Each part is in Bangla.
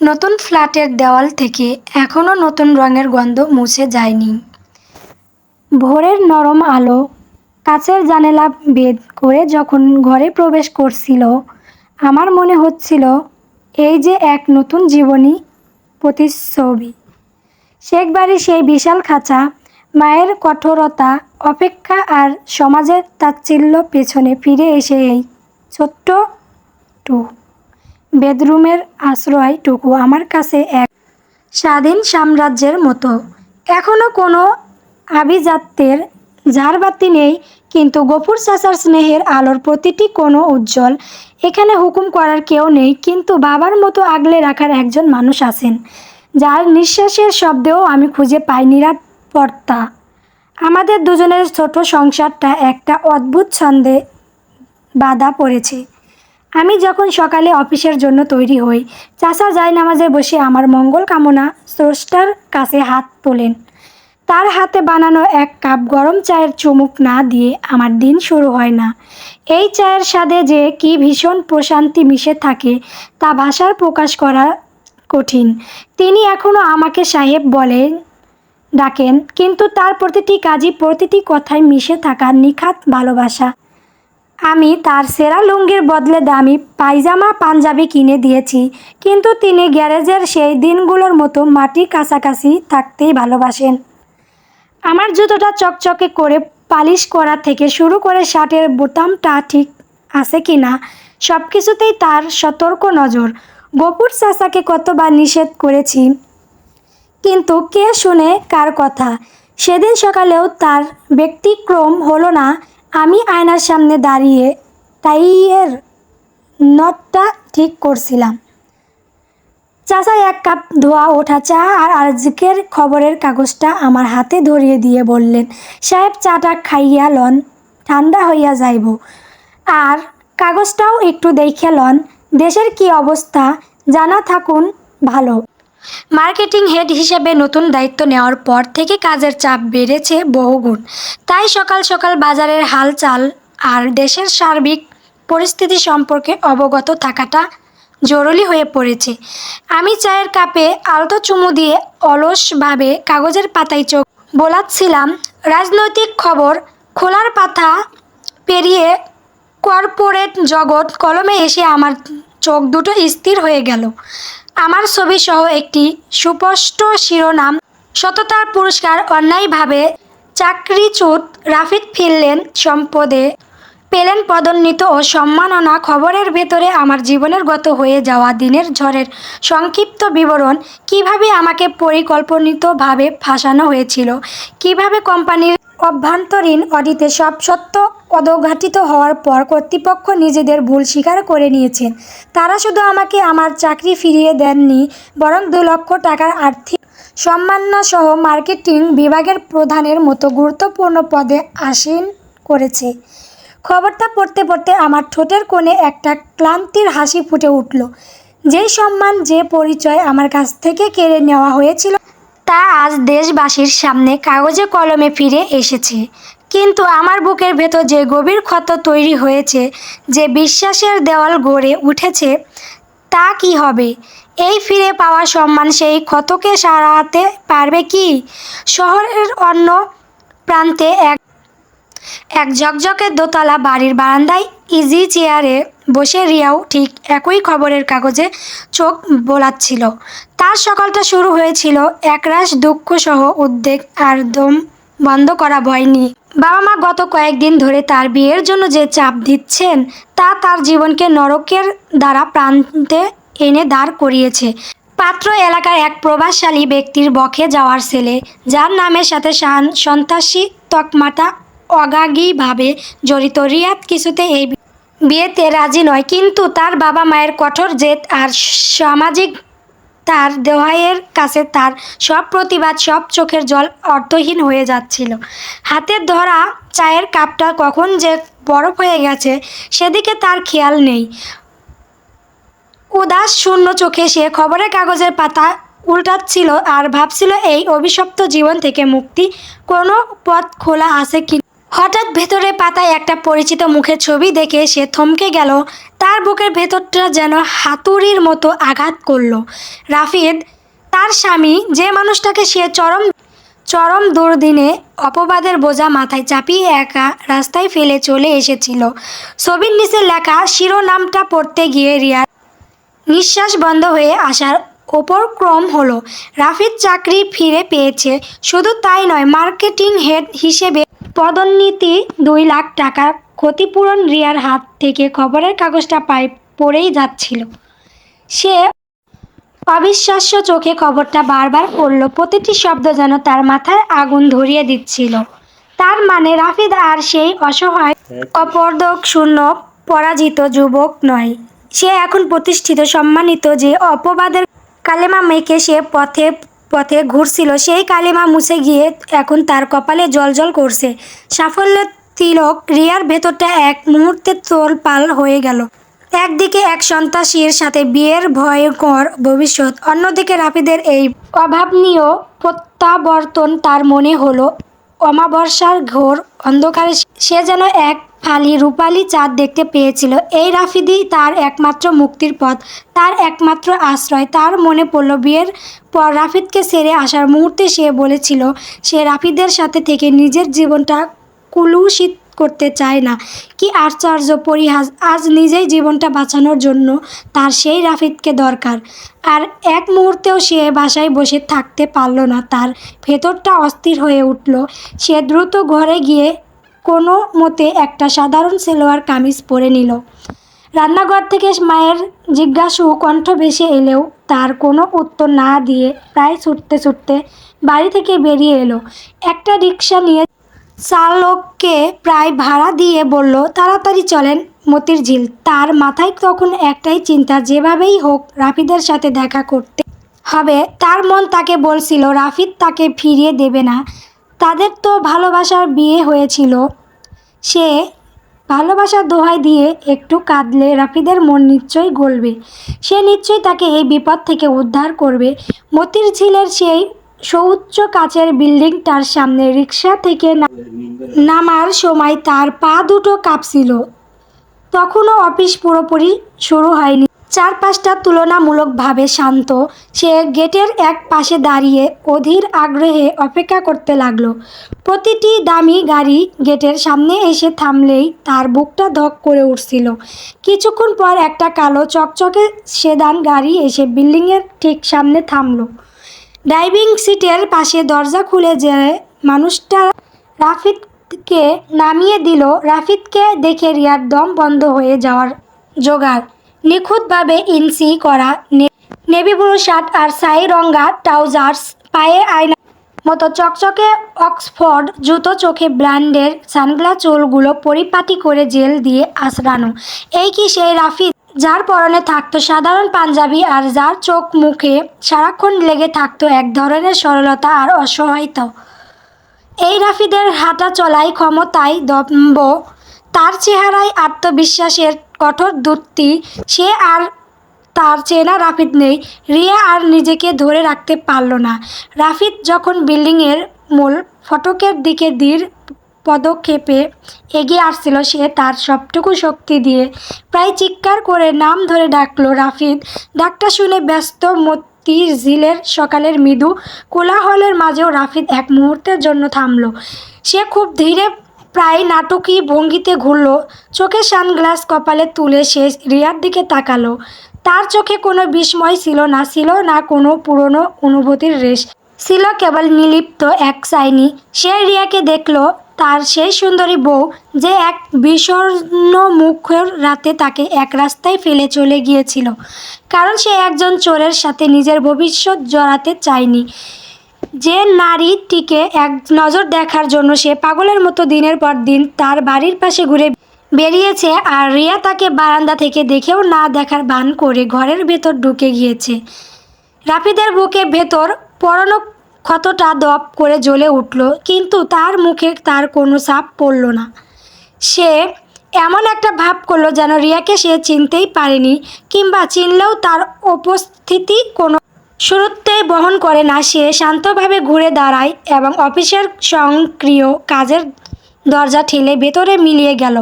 নতুন ফ্ল্যাটের দেওয়াল থেকে এখনও নতুন রঙের গন্ধ মুছে যায়নি। ভোরের নরম আলো, কাচের জানালা ভেদ করে যখন ঘরে প্রবেশ করছিল, আমার মনে হচ্ছিল, এই যে এক নতুন জীবনী প্রতিচ্ছবি। শেখ বাড়ির সেই বিশাল খাঁচা, মায়ের কঠোরতা, অপেক্ষা আর সমাজের তাচ্ছিল্য পেছনে ফিরে এসে এই ছোট্ট টু বেডরুমের আশ্রয়টুকু আমার কাছে এক স্বাধীন সাম্রাজ্যের মতো। এখনও কোনো আভিজাত্যের ঝাড়বাতি নেই, কিন্তু গফুর চাচার স্নেহের আলোর প্রতিটি কোনো উজ্জ্বল। এখানে হুকুম করার কেউ নেই, কিন্তু বাবার মতো আগলে রাখার একজন মানুষ আছেন, যার নিঃশ্বাসের শব্দেও আমি খুঁজে পাই নিরাপত্তা। আমাদের দুজনের ছোট সংসারটা একটা অদ্ভুত ছন্দে বাধা পড়েছে। আমি যখন সকালে অফিসের জন্য তৈরি হই, চাচা যায় নামাজে বসে আমার মঙ্গল কামনা স্রষ্টার কাছে হাত তোলেন। তার হাতে বানানো এক কাপ গরম চায়ের চুমুক না দিয়ে আমার দিন শুরু হয় না। এই চায়ের স্বাদে যে কি ভীষণ প্রশান্তি মিশে থাকে, তা ভাষার প্রকাশ করা কঠিন। তিনি এখনও আমাকে সাহেব বলেন ডাকেন, কিন্তু তার প্রতিটি কাজই প্রতিটি কথায় মিশে থাকা নিখাত ভালোবাসা। আমি তার সেরা লুঙ্গির বদলে দামি পায়জামা পাঞ্জাবি কিনে দিয়েছি, কিন্তু তিনি গ্যারেজের সেই দিনগুলোর মতো মাটির কাছাকাছি থাকতেই ভালোবাসেন। আমার জুতোটা চকচকে করে পালিশ করা থেকে শুরু করে শার্টের বোতামটা ঠিক আছে কি না সব কিছুতেই তার সতর্ক নজর। গপুর চাচাকে কতবার নিষেধ করেছি। কিন্তু কে শুনে কার কথা? সেদিন সকালেও তার ব্যতিক্রম হলো না আমি আয়নার সামনে দাঁড়িয়ে টাইয়ের নটটা ঠিক করছিলাম। চাচা এক কাপ ধোয়া ওঠা চা আর আজকের খবরের কাগজটা আমার হাতে ধরিয়ে দিয়ে বললেন, সাহেব, চাটা খাইয়া লন, ঠান্ডা হইয়া যাইব। আর কাগজটাও একটু দেখে লন, দেশের কি অবস্থা, জানা থাকুন ভালো। মার্কেটিং হেড হিসেবে নতুন দায়িত্ব নেওয়ার পর থেকে কাজের চাপ বেড়েছে বহুগুণ। তাই সকাল সকাল বাজারের হালচাল আর দেশের সার্বিক পরিস্থিতি সম্পর্কে অবগত থাকাটা জরুরি হয়ে পড়েছে। আমি চায়ের কাপে আলতো চুমু দিয়ে অলসভাবে কাগজের পাতায় চোখ বোলাচ্ছিলাম। রাজনৈতিক খবর খোলার পাতা পেরিয়ে কর্পোরেট জগৎ কলমে এসে আমার চোখ দুটো স্থির হয়ে গেল। আমার ছবি সহ একটি সুস্পষ্ট শিরোনাম, সততার পুরস্কার অন্যায়ভাবে চাকরিচ্যুত রাফিদ ফিরলেন সম্পদে। পেলেন পদোন্নীত ও সম্মাননা খবরের ভেতরে আমার জীবনের গত হয়ে যাওয়া দিনের ঝড়ের সংক্ষিপ্ত বিবরণ কীভাবে আমাকে পরিকল্পনিতভাবে ফাঁসানো হয়েছিল, কীভাবে কোম্পানির অভ্যন্তরীণ অডিতে সব সত্য অধঘাটিত হওয়ার পর কর্তৃপক্ষ নিজেদের ভুল স্বীকার করে নিয়েছেন। তারা শুধু আমাকে আমার চাকরি ফিরিয়ে দেননি, বরং দু লক্ষ টাকার আর্থিক সম্মাননা সহ মার্কেটিং বিভাগের প্রধানের মতো গুরুত্বপূর্ণ পদে আসীন করেছে। খবরটা পড়তে পড়তে আমার ঠোঁটের কোণে একটা ক্লান্তির হাসি ফুটে উঠল। যেই সম্মান, যে পরিচয় আমার কাছ থেকে কেড়ে নেওয়া হয়েছিল, তা আজ দেশবাসীর সামনে কাগজে কলমে ফিরে এসেছে। কিন্তু আমার বুকের ভেতর যে গভীর ক্ষত তৈরি হয়েছে, যে বিশ্বাসের দেওয়াল গড়ে উঠেছে, তা কি হবে? এই ফিরে পাওয়া সম্মান সেই ক্ষতকে সারাতে পারবে কি? শহরের অন্য প্রান্তে এক এক ঝকঝকের দোতলা বাড়ির বারান্দায় ইজি চেয়ারে বসে রিয়াও ঠিক একই খবরের কাগজে চোখ বোলাচ্ছিল। তার সকালটা শুরু হয়েছিল একরাশ দুঃখ সহ উদ্বেগ আর দম বন্ধ করা ভয় নিয়ে। বাবা মা গত কয়েকদিন ধরে তার বিয়ের জন্য যে চাপ দিচ্ছেন, তা তার জীবনকে নরকের দ্বারা প্রান্তে এনে দাঁড় করিয়েছে। পাত্র এলাকার এক প্রভাবশালী ব্যক্তির বখে যাওয়ার ছেলে, যার নামের সাথে সন্ত্রাসী তকমাটা অগাগীভাবে জড়িত। রিয়াদ কিছুতে এই বিয়েতে রাজি নয়, কিন্তু তার বাবা মায়ের কঠোর জেদ আর সামাজিক তার দোহাইয়ের কাছে তার সব প্রতিবাদ, সব চোখের জল অর্থহীন হয়ে যাচ্ছিল। হাতের ধরা চায়ের কাপটা কখন যে বরফ হয়ে গেছে, সেদিকে তার খেয়াল নেই। উদাস শূন্য চোখে সে খবরের কাগজের পাতা উল্টাচ্ছিল আর ভাবছিল, এই অভিশপ্ত জীবন থেকে মুক্তি কোনো পথ খোলা আছে কি হঠাৎ ভেতরে পাতায় একটা পরিচিত মুখের ছবি দেখে সে থমকে গেল। তার বুকের ভেতরটা যেন হাতুড়ির মতো আঘাত করল। রাফিদ, তার স্বামী, যে মানুষটাকে সে চরম চরম দুর্দিনে অপবাদের বোঝা মাথায় চাপিয়ে একা রাস্তায় ফেলে চলে এসেছিল। ছবির নিচে লেখা শিরোনামটা পড়তে গিয়ে রিয়ার নিঃশ্বাস বন্ধ হয়ে আসার ওপর ক্রম হলো। রাফিদ চাকরি ফিরে পেয়েছে। শুধু তাই নয়, মার্কেটিং হেড হিসেবে পদোন্নতি দুই লাখ টাকা ক্ষতিপূরণ রিয়ার হাত থেকে খবরের কাগজটা পাই পড়েই যাচ্ছিল। সে অবিশ্বাস্য চোখে খবরটা বারবার পড়ল। প্রতিটি শব্দ যেন তার মাথায় আগুন ধরিয়ে দিচ্ছিল। তার মানে রাফিদ আর সেই অসহায়, অপর্দক, শূন্য, পরাজিত যুবক নয়। সে এখন প্রতিষ্ঠিত, সম্মানিত যে অপবাদের কালেমা মেখে সে পথে পথে ঘুরছিল, সেই কালিমা মুছে গিয়ে এখন তার কপালে জলজল করছে। সাফল্যের তিলক রিয়ার ভেতরটা এক মুহূর্তে তোলপাল হয়ে গেল। একদিকে এক সন্ত্রাসীর সাথে বিয়ের ভয়ঙ্কর ভবিষ্যৎ, অন্যদিকে রাফিদের এই অভাবনীয় প্রত্যাবর্তন তার মনে হলো অমাবস্যার ঘোর অন্ধকারে সে যেন এক ফালি রূপালি চাঁদ দেখতে পেয়েছিল। এই রাফিদি তার একমাত্র মুক্তির পথ, তার একমাত্র আশ্রয়। তার মনে পড়ল বিয়ের পর রাফিদকে সেরে আসার মুহূর্তে সে বলেছিল, সে রাফিদের সাথে থেকে নিজের জীবনটা কুলুষিত করতে চায় না। কি আশ্চর্য পরিহাস, আজ নিজেই জীবনটা বাঁচানোর জন্য তার সেই রাফিদকে দরকার। আর এক মুহূর্তেও সে বাসায় বসে থাকতে পারল না। তার ভেতরটা অস্থির হয়ে উঠল। সে দ্রুত ঘরে গিয়ে কোনো মতে একটা সাধারণ সেলোয়ার কামিজ পরে নিল। রান্নাঘর থেকে মায়ের জিজ্ঞাসু কণ্ঠ ভেসে এলেও তার কোনো উত্তর না দিয়ে প্রায় ছুটতে ছুটতে বাড়ি থেকে বেরিয়ে এলো। একটা রিক্সা নিয়ে চালককে প্রায় ভাড়া দিয়ে বলল, তাড়াতাড়ি চলেন মতির ঝিল তার মাথায় তখন একটাই চিন্তা, যেভাবেই হোক রাফিদের সাথে দেখা করতে হবে। তার মন তাকে বলছিল, রাফিদ তাকে ফিরিয়ে দেবে না। তাদের তো ভালোবাসার বিয়ে হয়েছিল। সে ভালোবাসার দোহাই দিয়ে একটু কাঁদলে রাফিদের মন নিশ্চয়ই গলবে। সে নিশ্চয়ই তাকে এই বিপদ থেকে উদ্ধার করবে। মতির ঝিলের সেই সৌচ্চ কাচের বিল্ডিংটার সামনে রিক্সা থেকে নামার সময় তার পা দুটো কাঁপছিল। তখনও অফিস পুরোপুরি শুরু হয়নি। চারপাশটা তুলনামূলকভাবে শান্ত। সে গেটের এক পাশে দাঁড়িয়ে অধীর আগ্রহে অপেক্ষা করতে লাগল। প্রতিটি দামি গাড়ি গেটের সামনে এসে থামলেই তার বুকটা ধক করে উঠছিল। কিছুক্ষণ পর একটা কালো চকচকে সেদান গাড়ি এসে বিল্ডিংয়ের ঠিক সামনে থামলো। ড্রাইভিং সিটের পাশে দরজা খুলে যে মানুষটা রাফিদকে নামিয়ে দিল। রাফিদকে দেখে রিয়ার দম বন্ধ হয়ে যাওয়ার জোগাড়। নিখুঁতভাবে ইনসি করা নেভি ব্লু শার্ট আর সাই রঙ্গা ট্রাউজার্স, পায়ে আয়না মতো চকচকে অক্সফোর্ড জুতো চোখে ব্র্যান্ডের সানগ্লা চুলগুলো পরিপাটি করে জেল দিয়ে আঁচড়ানো এই কি সেই রাফিদ? যার পরনে থাকতো সাধারণ পাঞ্জাবি আর যার চোখ মুখে সারাক্ষণ লেগে থাকতো এক ধরনের সরলতা আর অসহায়তা। এই রাফিদের হাঁটা চলাই ক্ষমতায় দম্ভ, তার চেহারায় আত্মবিশ্বাসের কঠোর দূর্তি সে আর তার চেনা রাফিদ নেই। রিয়া আর নিজেকে ধরে রাখতে পারল না। রাফিদ যখন বিল্ডিংয়ের মূল ফটকের দিকে ধীর পদক্ষেপে এগিয়ে আসছিল, সে তার সবটুকু শক্তি দিয়ে প্রায় চিৎকার করে নাম ধরে ডাকলো, রাফিদ! ডাকটা শুনে ব্যস্ত মতির ঝিলের সকালের মৃদু কোলাহলের মাঝেও রাফিদ এক মুহূর্তের জন্য থামলো। সে খুব ধীরে প্রায় নাটকীয় ভঙ্গিতে ঘুরল। চোখে সানগ্লাস কপালে তুলে সে রিয়ার দিকে তাকালো। তার চোখে কোনো বিস্ময় ছিল না ছিল না কোনো পুরনো অনুভূতির রেশ। ছিল কেবল নিলিপ্ত এক চাইনি সে রিয়াকে দেখল, তার সেই সুন্দরী বউ যে এক বিষণ্ণ মুখের রাতে তাকে এক রাস্তায় ফেলে চলে গিয়েছিল। কারণ সে একজন চোরের সাথে নিজের ভবিষ্যৎ জড়াতে চায়নি। যে নারীটিকে এক নজর দেখার জন্য সে পাগলের মতো দিনের পর দিন তার বাড়ির পাশে ঘুরে বেরিয়েছে আর রিয়া তাকে বারান্দা থেকে দেখেও না দেখার ভান করে ঘরের ভেতর ঢুকে গিয়েছে। রাফিদের বুকে ভেতর পরনো ক্ষতটা দপ করে জ্বলে উঠল, কিন্তু তার মুখে তার কোনো ছাপ পড়ল না। সে এমন একটা ভাব করল যেন রিয়াকে সে চিনতেই পারেনি কিংবা চিনলেও তার উপস্থিতি কোনো শুরুতেই বহন করে না, সে শান্তভাবে ঘুরে দাঁড়ায় এবং অফিসের সক্রিয় কাজের দরজা ঠেলে ভেতরে মিলিয়ে গেল।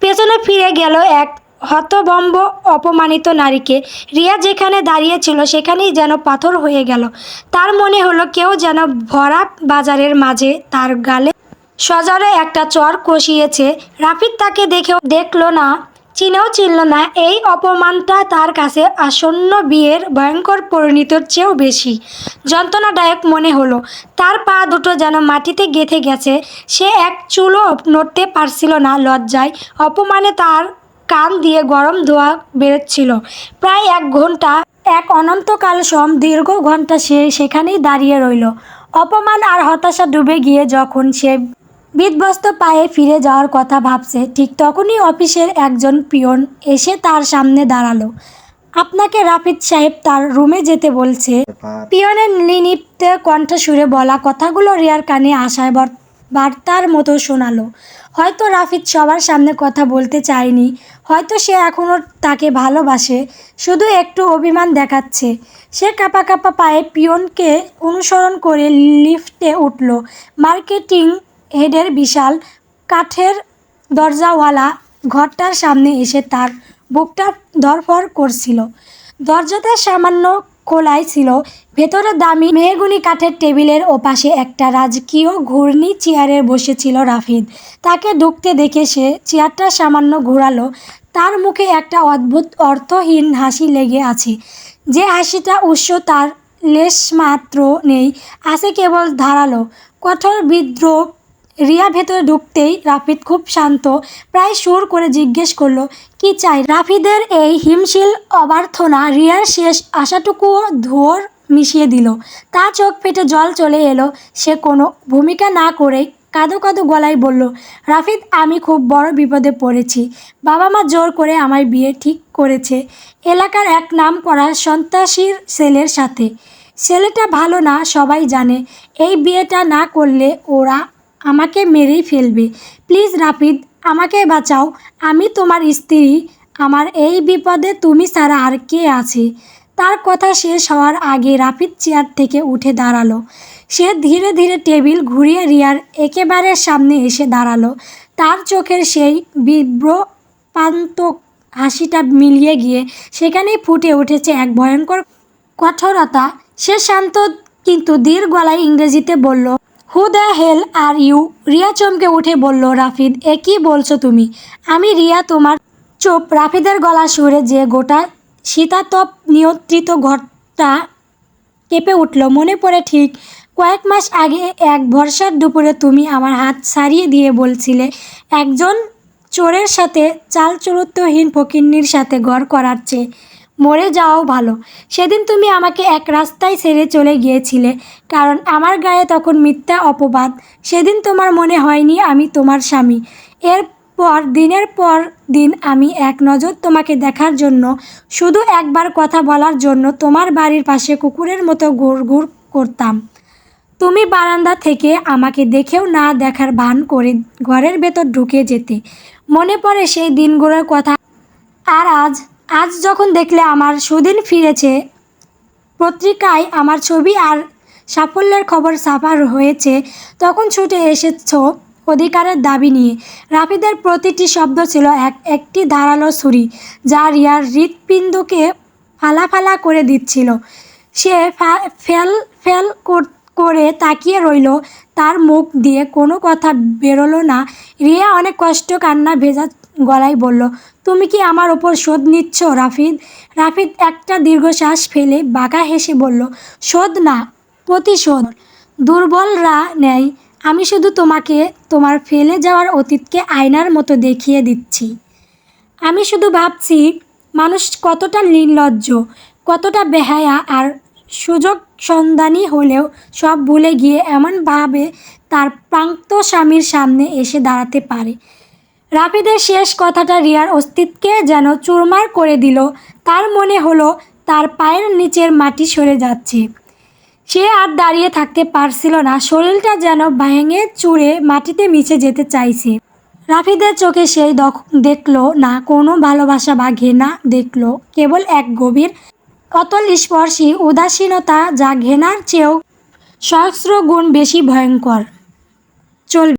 পেছনে ফিরে গেল এক হতবম্ব, অপমানিত নারীকে। রিয়া যেখানে দাঁড়িয়েছিল সেখানেই যেন পাথর হয়ে গেল। তার মনে হলো কেউ যেন ভরা বাজারের মাঝে তার গালে সজরে একটা চর কষিয়েছে। রাফিদ তাকে দেখেও দেখল না চিনেও চিনল না, এই অপমানটা তার কাছে আসন্ন বিয়ের ভয়ঙ্কর পরিণতির চেয়েও বেশি। যন্ত্রণাদায়ক মনে হলো, তার পা দুটো যেন মাটিতে গেঁথে গেছে, সে এক চুলও নড়তে পারছিল না লজ্জায়। অপমানে তার কান দিয়ে গরম ধোয়া বেরোচ্ছিল। প্রায় এক ঘণ্টা এক অনন্তকাল সম দীর্ঘ ঘণ্টা সে সেখানেই দাঁড়িয়ে রইল। অপমান আর হতাশা ডুবে গিয়ে যখন সে বিধ্বস্ত পায়ে ফিরে যাওয়ার কথা ভাবছে, ঠিক তখনই অফিসের একজন পিয়ন এসে তার সামনে দাঁড়াল। আপনাকে রাফিদ সাহেব তার রুমে যেতে বলছে। পিয়নের লিনিপ্ত কণ্ঠসুরে বলা কথাগুলো রিয়ার কানে বর- বার্তার মতো শোনালো। হয়তো রাফিদ সবার সামনে কথা বলতে চায়নি, হয়তো সে এখনও তাকে ভালোবাসে, শুধু একটু অভিমান দেখাচ্ছে। সে কাপা কাপা পায়ে পিয়নকে অনুসরণ করে লিফটে উঠল। মার্কেটিং হেডের বিশাল কাঠের দরজাওয়ালা ঘরটার সামনে এসে তার বুকটা ধরফর করছিল। দরজাটা সামান্য খোলাই ছিল। ভেতরে দামি মেহগুনি কাঠের টেবিলের ওপাশে একটা রাজকীয় ঘূর্ণি চেয়ারে বসেছিল রাফিদ। তাকে ঢুকতে দেখে সে চেয়ারটা সামান্য ঘোরালো। তার মুখে একটা অদ্ভুত অর্থহীন হাসি লেগে আছে। যে হাসিটা উৎস তার লেশমাত্র নেই, আছে কেবল ধারালো, কঠোর বিদ্রোহ রিয়া ভেতরে ঢুকতেই রাফিদ খুব শান্ত, প্রায় সুর করে জিজ্ঞেস করল, কি চাই? রাফিদের এই হিমশীল অবার্থনা রিয়ার শেষ আশাটুকুও ধোর মিশিয়ে দিল। তা চোখ ফেটে জল চলে এলো। সে কোনো ভূমিকা না করেই কাঁদো কাঁদো গলায় বলল, রাফিদ, আমি খুব বড় বিপদে পড়েছি। বাবা মা জোর করে আমার বিয়ে ঠিক করেছে। এলাকার এক নাম করা সন্ত্রাসীর ছেলের সাথে। ছেলেটা ভালো না, সবাই জানে। এই বিয়েটা না করলে ওরা আমাকে মেরেই ফেলবে। প্লিজ, রাফিদ, আমাকে বাঁচাও। আমি তোমার স্ত্রী। আমার এই বিপদে তুমি ছাড়া আর কে আছে? তার কথা শেষ হওয়ার আগে রাফিদ চেয়ার থেকে উঠে দাঁড়াল। সে ধীরে ধীরে টেবিল ঘুরিয়ে রিয়ার একেবারে সামনে এসে দাঁড়াল। তার চোখের সেই বিব্র পান্তক হাসিটা মিলিয়ে গিয়ে সেখানেই ফুটে উঠেছে এক ভয়ঙ্কর কঠোরতা। সে শান্ত কিন্তু দীর গলায় ইংরেজিতে বলল who the hell are you Riya চমকে উঠে বলল, রাফিদ, এ কি বলছো তুমি? আমি রিয়া, তোমার চোপ, রাফিদের গলা সুরে যে গোটা শীতাতপ নিয়ন্ত্রিত ঘরটা কেঁপে উঠল, মনে পড়ে ঠিক কয়েক মাস আগে এক ভরসার দুপুরে তুমি আমার হাত ছাড়িয়ে দিয়ে বলছিলে, একজন চোরের সাথে চাল চরিত্রহীন ফকিন্নির সাথে ঘর করার চেয়ে মরে যাওয়াও ভালো। সেদিন তুমি আমাকে এক রাস্তায় ছেড়ে চলে গিয়েছিলে, কারণ আমার গায়ে তখন মিথ্যা অপবাদ। সেদিন তোমার মনে হয়নি আমি তোমার স্বামী। এরপর দিনের পর দিন আমি এক নজর তোমাকে দেখার জন্য, শুধু একবার কথা বলার জন্য তোমার বাড়ির পাশে কুকুরের মতো ঘুর ঘুর করতাম। তুমি বারান্দা থেকে আমাকে দেখেও না দেখার ভান করে ঘরের ভেতর ঢুকে যেতে। মনে পড়ে সেই দিনগুলোর কথা। আর আজ আজ যখন দেখলে আমার সুদিন ফিরেছে, পত্রিকায় আমার ছবি আর সাফল্যের খবর সাফার হয়েছে, তখন ছুটে এসেছ অধিকারের দাবি নিয়ে। রাফিদের প্রতিটি শব্দ ছিল এক, একটি ধারালো ছুরি, যা রিয়ার হৃৎপিণ্ডকে ফালা ফালা করে দিচ্ছিল। সে ফেল ফেল করে তাকিয়ে রইল, তার মুখ দিয়ে কোনো কথা বেরোলো না। রিয়া অনেক কষ্ট কান্না ভেজা গলায় বলল তুমি কি আমার ওপর শোধ নিচ্ছ, রাফিদ? রাফিদ একটা দীর্ঘশ্বাস ফেলে বাঁকা হেসে বলল, শোধ না, প্রতিশোধ। দুর্বলরা নেই, আমি শুধু তোমাকে, তোমার ফেলে যাওয়ার অতীতকে আয়নার মতো দেখিয়ে দিচ্ছি। আমি শুধু ভাবছি, মানুষ কতটা নির্লজ্জ, কতটা বেহায়া, আর সুযোগ সন্ধানী হলেও সব ভুলে গিয়ে এমনভাবে তার প্রান্ত স্বামীর সামনে এসে দাঁড়াতে পারে। রাফিদের শেষ কথাটা রিয়ার অস্তিত্বকে যেন চুরমার করে দিল, তার মনে হলো তার পায়ের নিচের মাটি সরে যাচ্ছে। সে আর দাঁড়িয়ে থাকতে পারছিল না, শরীরটা যেন ভেঙে চুড়ে মাটিতে মিশে যেতে চাইছে। রাফিদের চোখে সেই দখ- দেখল না, কোনো ভালোবাসা বা ঘেনা দেখল, কেবল এক গভীর অতল স্পর্শী উদাসীনতা যা ঘেনার চেয়েও সহস্র গুণ বেশি ভয়ঙ্কর। চলবে